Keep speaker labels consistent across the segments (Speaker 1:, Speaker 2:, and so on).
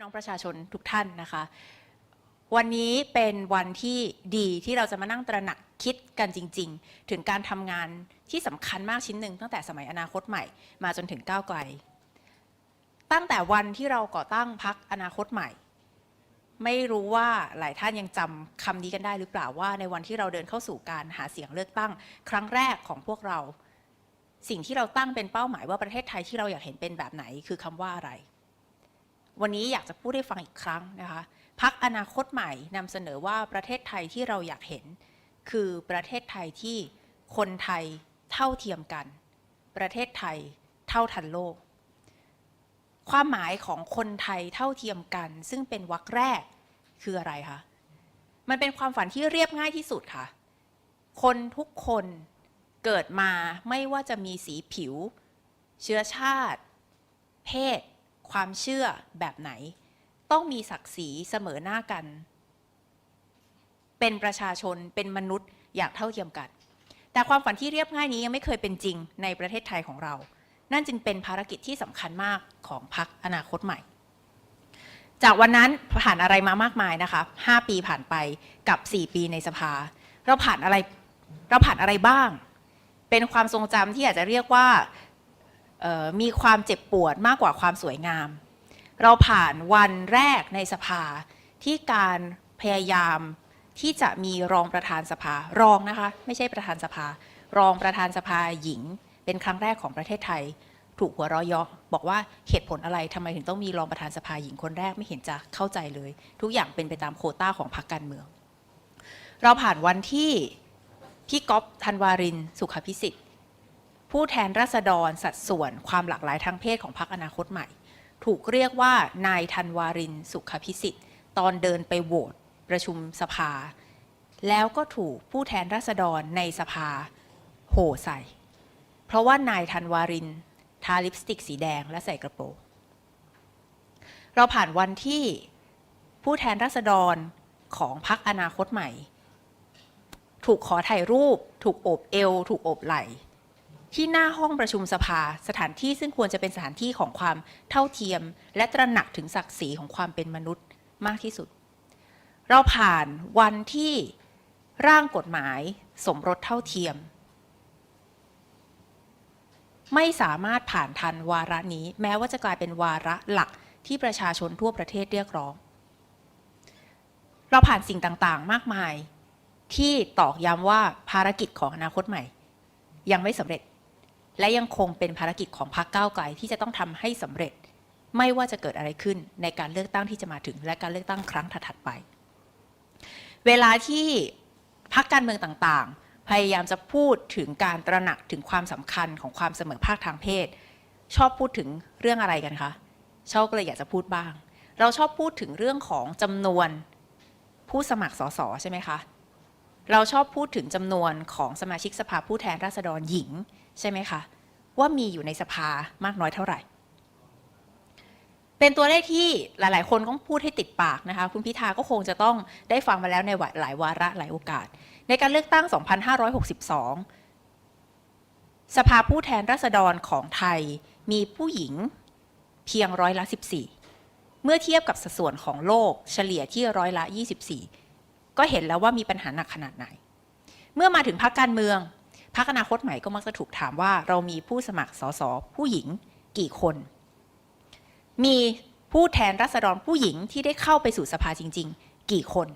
Speaker 1: น้องประชาชนทุกท่านนะคะ วันนี้เป็นวันที่ดีที่เราจะมานั่งตระหนักคิดกันจริง ๆ ถึงการทำงานที่สำคัญมากชิ้นหนึ่งตั้งแต่สมัยอนาคตใหม่มาจนถึงก้าวไกล ตั้งแต่วันที่เราก่อตั้งพักอนาคตใหม่ ไม่รู้ว่าหลายท่านยังจำคำนี้กันได้หรือเปล่าว่าในวันที่เราเดินเข้าสู่การหาเสียงเลือกตั้ง ครั้งแรกของพวกเรา สิ่งที่เราตั้งเป็นเป้าหมายว่าประเทศไทยที่เราอยากเห็นเป็นแบบไหน คือคำว่าอะไร วันนี้อยากจะพูดให้ฟังอีกครั้งนะคะพักอนาคตใหม่นำเสนอว่าประเทศไทยที่เราอยากเห็น คือประเทศไทยที่คนไทยเท่าเทียมกัน ประเทศไทยเท่าทันโลก ความหมายของคนไทยเท่าเทียมกัน ซึ่งเป็นวรรคแรกคืออะไรคะมันเป็นความฝันที่เรียบง่ายที่สุดค่ะ คนทุกคนเกิดมาไม่ว่าจะมีสีผิว เชื้อชาติ เพศ ความเชื่อแบบไหน ต้องมีศักดิ์ศรีเสมอหน้ากัน เป็นประชาชนเป็นมนุษย์อย่างเท่าเทียมกัน แต่ความฝันที่เรียบง่ายนี้ยังไม่เคยเป็นจริงในประเทศไทยของเรา นั่นจึงเป็นภารกิจที่สำคัญมากของพรรคอนาคตใหม่ จากวันนั้นผ่านอะไรมามากมายนะคะ5ปีผ่านไปกับ 4 ปีในสภา เราผ่านอะไรเราผ่านอะไรบ้าง เป็นความทรงจำที่อาจจะเรียกว่า มีความเจ็บปวดมากกว่าความสวยงาม เราผ่านวันแรกในสภาที่การพยายามที่จะมีรองประธานสภารองนะคะ ไม่ใช่ประธานสภา รองประธานสภาหญิง เป็นครั้งแรกของประเทศไทย ถูกหัวเราะเยาะบอกว่าเหตุผลอะไรทำไมถึงต้องมีรองประธานสภาหญิงคนแรกไม่เห็นจะเข้าใจเลย ทุกอย่างเป็นไปตามโคต้าของพรรคการเมือง เราผ่านวันที่พี่ก๊อฟธันวาริน สุขพิสิทธิ์ ผู้แทนราษฎรสัดส่วนความหลากหลายทางเพศของพรรคอนาคตใหม่ ถูกเรียกว่านายธันวารินสุขพิสิทธิ์ ตอนเดินไปโหวตประชุมสภา แล้วก็ถูกผู้แทนราษฎรในสภาโห่ใส่ เพราะว่านายธันวารินทร์ทาลิปสติกสีแดงและใส่กระโปรงเราผ่านวันที่ผู้แทนราษฎรของพรรคอนาคตใหม่ ถูกขอถ่ายรูป ถูกโอบเอว ถูกโอบไหล่ ที่หน้าห้องประชุมสภา สถานที่ซึ่งควรจะเป็นสถานที่ของความเท่าเทียม และตระหนักถึงศักดิ์ศรีของความเป็นมนุษย์มากที่สุด เราผ่านวันที่ร่างกฎหมายสมรสเท่าเทียม ไม่สามารถผ่านทันวาระนี้ แม้ว่าจะกลายเป็นวาระหลักที่ประชาชนทั่วประเทศเรียกร้อง เราผ่านสิ่งต่างๆ มากมาย ที่ตอกย้ำว่าภารกิจของอนาคตใหม่ ยังไม่สำเร็จ และยังคงเป็นภารกิจของพรรคก้าวไกลที่จะต้องทำให้สำเร็จ ไม่ว่าจะเกิดอะไรขึ้นในการเลือกตั้งที่จะมาถึง และการเลือกตั้งครั้งถัดๆไป เวลาที่พรรคการเมืองต่างๆ พยายามจะพูดถึงการตระหนักถึงความสำคัญของความเสมอภาคทางเพศ ชอบพูดถึงเรื่องอะไรกันคะชอบก็เลยอยากจะพูดบ้าง เราชอบพูดถึงเรื่องของจำนวนผู้สมัครสสใช่ไหมคะ เราชอบพูดถึงจำนวนของสมาชิกสภาผู้แทนราษฎรหญิงใช่ไหมคะ ว่ามีอยู่ในสภามากน้อยเท่าไหร่ เป็นตัวเลขที่หลาย ๆ คนก็พูดให้ติดปากนะคะ คุณพิธาก็คงจะต้องได้ฟังมาแล้วในหลายวาระหลายโอกาส ในการเลือกตั้ง 2562 สภาผู้แทนราษฎรของไทยมีผู้หญิงเพียงร้อยละ 14 เมื่อเทียบกับสัดส่วนของโลกเฉลี่ยที่ร้อยละ 24 ก็เห็นแล้วว่ามีปัญหาหนักขนาดไหน เมื่อมาถึงพรรคการเมืองพรรคอนาคตใหม่ก็มักจะถูกถามว่าเรามีผู้สมัครสสผู้หญิงกี่คน มีผู้แทนรัษฎรผู้หญิงที่ได้เข้าไปสู่สภาจริง ๆ กี่คน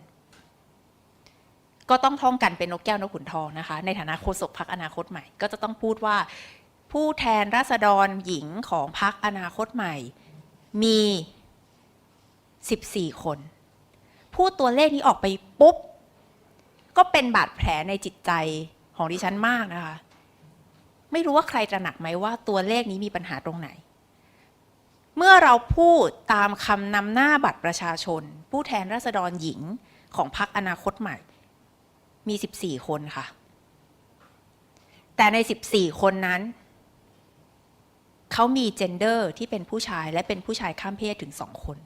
Speaker 1: ก็ต้องท่องกันเป็นนกแก้วนกขุนทองนะคะ ในฐานะโฆษกพรรคอนาคตใหม่ ก็จะต้องพูดว่า ผู้แทนราษฎรหญิงของพรรคอนาคตใหม่ มี 14 คน พูดตัวเลขนี้ออกไปปุ๊บ ก็เป็นบาดแผลในจิตใจของดิฉันมากนะคะ ไม่รู้ว่าใครตระหนักไหมว่าตัวเลขนี้มีปัญหาตรงไหน เมื่อเราพูดตามคำนำหน้าบัตรประชาชน ผู้แทนราษฎรหญิงของพรรคอนาคตใหม่ มี 14 คนค่ะ แต่ใน 14 คนนั้น เขามีเจนเดอร์ที่เป็นผู้ชายและเป็นผู้ชายข้ามเพศถึงสองคน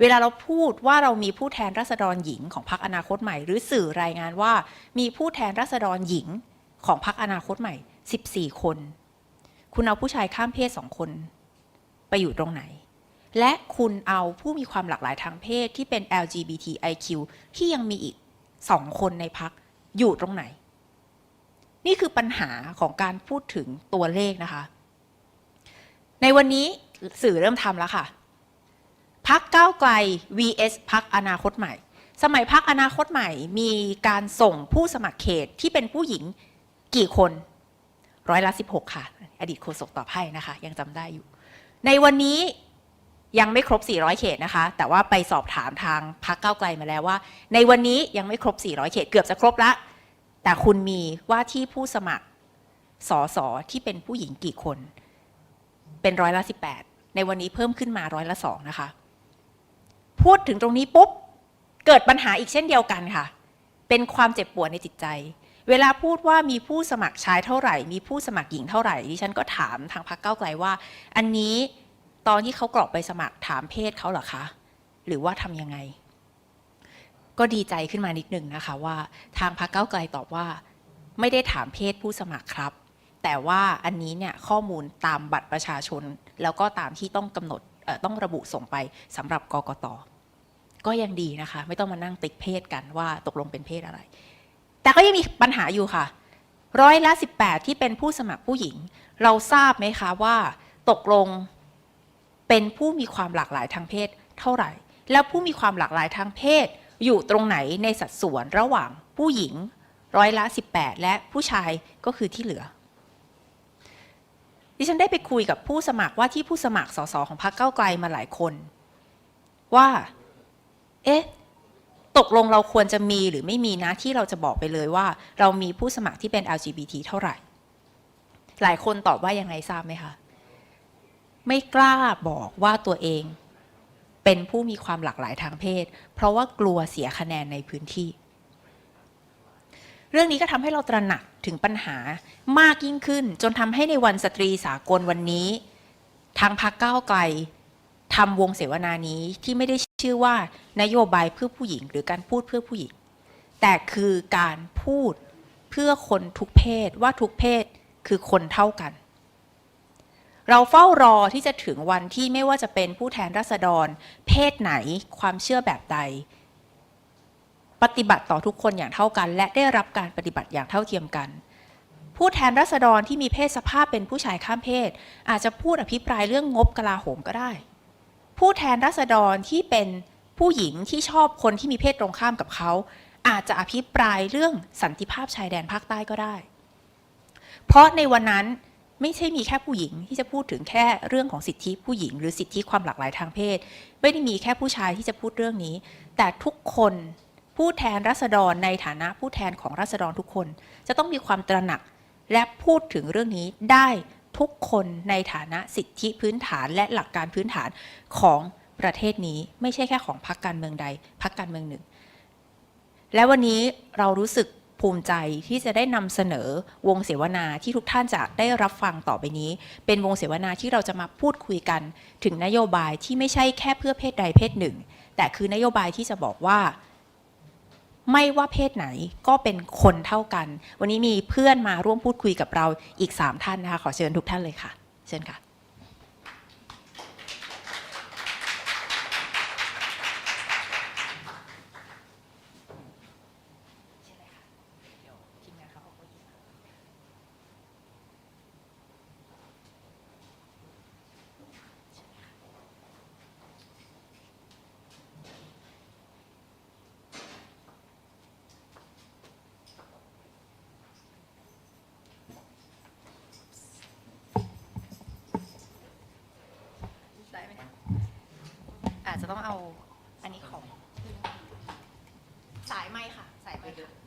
Speaker 1: เวลาเราพูดว่าเรามีผู้แทนราษฎรหญิงของพรรคอนาคตใหม่ หรือสื่อรายงานว่ามีผู้แทนราษฎรหญิงของพรรคอนาคตใหม่ 14 คน คุณเอาผู้ชายข้ามเพศสองคน ไปอยู่ตรงไหน และคุณเอาผู้มีความหลากหลายทางเพศที่เป็น LGBTIQ ที่ยังมีอีกสองคนในพักอยู่ตรงไหน นี่คือปัญหาของการพูดถึงตัวเลขนะคะ ในวันนี้สื่อเริ่มทำแล้วค่ะ พักก้าวไกล vs พักอนาคตใหม่ สมัยพักอนาคตใหม่มีการส่งผู้สมัครเขตที่เป็นผู้หญิงกี่คนร้อยละ16ค่ะ อดีตโฆษกตอบให้นะคะ ยังจำได้อยู่ ในวันนี้ยังไม่ครบ 400 เขตนะคะ แต่ว่าไปสอบถามทางพักเก้าไกลมาแล้วว่า ในวันนี้ยังไม่ครบ 400 เขต เกือบจะครบละ แต่คุณมีว่าที่ผู้สมัครสอสอที่เป็นผู้หญิงกี่คน เป็นร้อยละ 18 ในวันนี้เพิ่มขึ้นมาร้อยละสองนะคะ พูดถึงตรงนี้ปุ๊บ เกิดปัญหาอีกเช่นเดียวกันค่ะ เป็นความเจ็บปวดในจิตใจ เวลาพูดว่ามีผู้สมัครชายเท่าไหร่ มีผู้สมัครหญิงเท่าไหร่ดิฉันก็ถามทางพรรคเก้าไกลว่า อันนี้ตอนที่เขากรอกไปสมัครถามเพศเขาเหรอคะ หรือว่าทำยังไง ก็ดีใจขึ้นมานิดนึงนะคะว่า ทางพรรคเก้าไกลตอบว่า ไม่ได้ถามเพศผู้สมัครครับ แต่ว่าอันนี้เนี่ยข้อมูลตามบัตรประชาชน แล้วก็ตามที่ต้องกำหนดต้องระบุส่งไปสำหรับกกต ก็ยังดีนะคะ ไม่ต้องมานั่งติ๊กเพศกันว่าตกลงเป็นเพศอะไร แต่ก็ยังมีปัญหาอยู่ค่ะ ร้อยละ 18 ที่เป็นผู้สมัครผู้หญิง เราทราบไหมคะว่า ตกลงเป็นผู้มีความหลากหลายทางเพศเท่าไหร่ แล้วผู้มีความหลากหลายทางเพศ อยู่ตรงไหนในสัดส่วนระหว่างผู้หญิงร้อยละ 18 และผู้ชายก็คือที่เหลือ ดิฉันได้ไปคุยกับผู้สมัครว่าที่ผู้สมัครสสของพรรคเก้าไกลมาหลายคน ว่า เอ๊ะ ตกลงเราควรจะมีหรือไม่มีนะที่เราจะบอกไปเลยว่า เรามีผู้สมัครที่เป็น LGBT เท่าไหร่ หลายคนตอบว่ายังไงทราบไหมคะ ไม่กล้าบอกว่าตัวเอง เป็นผู้มีความหลากหลายทางเพศ เพราะว่ากลัวเสียคะแนนในพื้นที่ เรื่องนี้ก็ทำให้เราตระหนักถึงปัญหามากยิ่งขึ้น จนทำให้ในวันสตรีสากลวันนี้ทางพรรคก้าวไกลทำวงเสวนานี้ที่ไม่ได้ ชื่อว่านโยบายเพื่อผู้หญิง หรือการพูดเพื่อผู้หญิง แต่คือการพูดเพื่อคนทุกเพศว่าทุกเพศคือคนเท่ากัน เราเฝ้ารอที่จะถึงวันที่ไม่ว่าจะเป็นผู้แทนราษฎร เพศไหนความเชื่อแบบใด ปฏิบัติต่อทุกคนอย่างเท่ากัน และได้รับการปฏิบัติอย่างเท่าเทียมกันผู้แทนราษฎรที่มีเพศสภาพเป็นผู้ชายข้ามเพศ อาจจะพูดอภิปรายเรื่องงบกลาโหมก็ได้ ผู้แทนราษฎรที่เป็นผู้หญิงที่ชอบคนที่มีเพศตรงข้ามกับเขา อาจจะอภิปรายเรื่องสันติภาพชายแดนภาคใต้ก็ได้ เพราะในวันนั้นไม่ใช่มีแค่ผู้หญิงที่จะพูดถึงแค่เรื่องของสิทธิผู้หญิง หรือสิทธิความหลากหลายทางเพศ ไม่ได้มีแค่ผู้ชายที่จะพูดเรื่องนี้ แต่ทุกคนผู้แทนรัษฎรในฐานะผู้แทนของรัษฎรทุกคน จะต้องมีความตระหนักและพูดถึงเรื่องนี้ได้ ทุกคนในฐานะสิทธิพื้นฐานและหลักการพื้นฐานของประเทศนี้ไม่ใช่แค่ของพรรคการเมืองใดพรรคการเมืองหนึ่ง และวันนี้เรารู้สึกภูมิใจที่จะได้นำเสนอวงเสวนาที่ทุกท่านจะได้รับฟังต่อไปนี้ เป็นวงเสวนาที่เราจะมาพูดคุยกันถึงนโยบายที่ไม่ใช่แค่เพื่อเพศใดเพศหนึ่ง แต่คือนโยบายที่จะบอกว่า ไม่ว่าเพศไหนก็เป็นคนเท่ากัน วันนี้มีเพื่อนมาร่วมพูดคุยกับเราอีก 3 ท่านนะคะ ขอเชิญทุกท่านเลยค่ะ เชิญค่ะ อาจจะต้องเอาอันนี้ของ สายไม้ค่ะ สายไม้ค่ะ